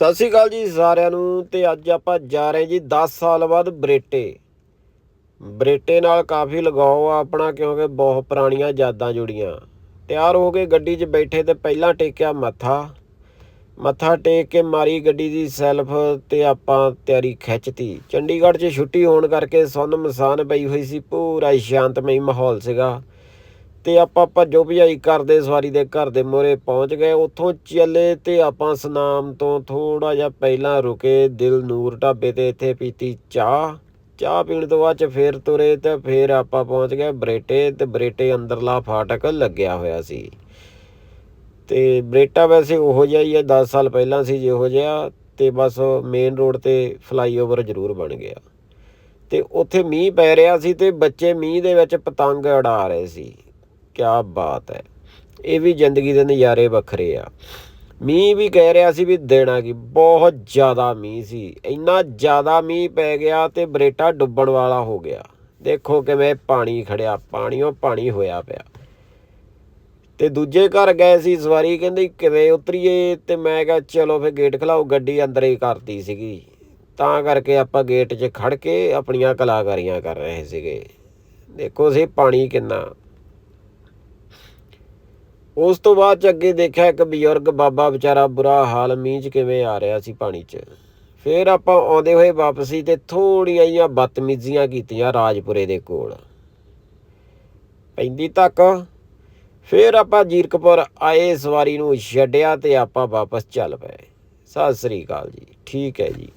ਸਤਿ ਸ਼੍ਰੀ ਅਕਾਲ ਜੀ ਸਾਰਿਆਂ ਨੂੰ ਤੇ ਅੱਜ ਆਪਾਂ ਜਾ ਰਹੇ ਜੀ 10 ਸਾਲ ਬਾਅਦ ਬਰੇਟੇ। ਬਰੇਟੇ ਨਾਲ ਕਾਫੀ ਲਗਾਓ ਆ ਆਪਣਾ ਕਿਉਂਕਿ ਬਹੁਤ ਪੁਰਾਣੀਆਂ ਯਾਦਾਂ ਜੁੜੀਆਂ। ਤਿਆਰ ਹੋ ਕੇ ਗੱਡੀ 'ਚ ਬੈਠੇ ਤੇ ਪਹਿਲਾਂ ਟੇਕਿਆ ਮੱਥਾ। ਮੱਥਾ ਟੇਕ ਕੇ ਮਾਰੀ ਗੱਡੀ ਦੀ ਸੈਲਫ ਤੇ ਆਪਾਂ ਤਿਆਰੀ ਖਿੱਚਤੀ। ਚੰਡੀਗੜ੍ਹ 'ਚ ਛੁੱਟੀ ਹੋਣ ਕਰਕੇ ਸੁੰਨ ਮਸਾਨ ਪਈ ਹੋਈ ਸੀ, ਪੂਰਾ ਹੀ ਸ਼ਾਂਤਮਈ ਮਾਹੌਲ ਸੀਗਾ। ਤੇ ਆਪਾਂ ਭੱਜੋ ਭਜਾਈ ਕਰਦੇ ਸਵਾਰੀ ਦੇ ਘਰ ਦੇ ਮੋਰੇ ਪਹੁੰਚ ਗਏ। ਉੱਥੋਂ ਚੱਲੇ ਤੇ ਆਪਾਂ ਸਨਾਮ ਤੋਂ ਥੋੜਾ ਜਿਹਾ ਪਹਿਲਾਂ ਰੁਕੇ ਦਿਲ ਨੂਰ ਢਾਬੇ ਤੇ। ਇੱਥੇ ਪੀਤੀ ਚਾਹ। ਚਾਹ ਪੀਣ ਤੋਂ ਬਾਅਦ ਚ ਫੇਰ ਤੁਰੇ ਤੇ ਫੇਰ ਆਪਾਂ ਪਹੁੰਚ ਗਏ ਬਰੇਟੇ ਤੇ ਬਰੇਟੇ ਅੰਦਰਲਾ ਫਾਟਕ ਲੱਗਿਆ ਹੋਇਆ ਸੀ। ਤੇ ਬਰੇਟਾ ਵੈਸੇ ਉਹੋ ਜਿਹਾ ਹੀ ਹੈ 10 ਸਾਲ ਪਹਿਲਾਂ ਸੀ ਜਿਹੋ ਜਿਹਾ ਤੇ ਬਸ ਮੇਨ ਰੋਡ ਤੇ ਫਲਾਈਓਵਰ ਜ਼ਰੂਰ ਬਣ ਗਿਆ। ਤੇ ਉੱਥੇ ਮੀਂਹ ਪੈ ਰਿਹਾ ਸੀ ਤੇ ਬੱਚੇ ਮੀਂਹ ਦੇ ਵਿੱਚ ਪਤੰਗ ਉਡਾ ਰਹੇ ਸੀ। ਕਿਆ ਬਾਤ ਹੈ। ਇਹ ਵੀ ਜ਼ਿੰਦਗੀ ਦੇ ਨਜ਼ਾਰੇ ਵੱਖਰੇ ਆ। ਮੀਂਹ ਵੀ ਕਹਿ ਰਿਹਾ ਸੀ ਵੀ ਦੇਣਾ ਕੀ ਬਹੁਤ ਜ਼ਿਆਦਾ ਮੀਂਹ ਸੀ। ਇੰਨਾ ਜ਼ਿਆਦਾ ਮੀਂਹ ਪੈ ਗਿਆ ਤੇ ਬਰੇਟਾ ਡੁੱਬਣ ਵਾਲਾ ਹੋ ਗਿਆ। ਦੇਖੋ ਕਿਵੇਂ ਪਾਣੀ ਖੜਿਆ, ਪਾਣੀਓ ਪਾਣੀ ਹੋਇਆ ਪਿਆ। ਤੇ ਦੂਜੇ ਘਰ ਗਏ ਸੀ ਸਵਾਰੀ, ਕਹਿੰਦੀ ਕਿਵੇਂ ਉਤਰੀਏ? ਤੇ ਮੈਂ ਕਿਹਾ, ਚਲੋ ਫੇ ਗੇਟ ਖਲਾਓ, ਗੱਡੀ ਅੰਦਰ ਹੀ ਕਰਤੀ ਸੀਗੀ। ਤਾਂ ਕਰਕੇ ਆਪਾਂ ਗੇਟ 'ਚ ਖੜ ਕੇ ਆਪਣੀਆਂ ਕਲਾਕਾਰੀਆਂ ਕਰ ਰਹੇ ਸੀਗੇ। ਦੇਖੋ ਸੀ ਪਾਣੀ ਕਿੰਨਾ। ਉਸ ਤੋਂ ਬਾਅਦ ਚ ਅੱਗੇ ਦੇਖਿਆ ਇੱਕ ਬਜ਼ੁਰਗ ਬਾਬਾ ਵਿਚਾਰਾ ਬੁਰਾ ਹਾਲ, ਮੀਂਹ 'ਚ ਕਿਵੇਂ ਆ ਰਿਹਾ ਸੀ ਪਾਣੀ 'ਚ। ਫਿਰ ਆਪਾਂ ਆਉਂਦੇ ਹੋਏ ਵਾਪਸੀ ਤੇ ਥੋੜੀਆਂ ਜਿਹੀਆਂ ਬਦਤਮੀਜ਼ੀਆਂ ਕੀਤੀਆਂ ਰਾਜਪੁਰੇ ਦੇ ਕੋਲ। ਪੈਂਦੀ ਤੱਕ ਫਿਰ ਆਪਾਂ ਜੀਰਕਪੁਰ ਆਏ ਸਵਾਰੀ ਨੂੰ ਛੱਡਿਆ ਤੇ ਆਪਾਂ ਵਾਪਸ ਚੱਲ ਪਏ। ਸਤਿ ਸ੍ਰੀ ਅਕਾਲ ਜੀ। ਠੀਕ ਹੈ ਜੀ।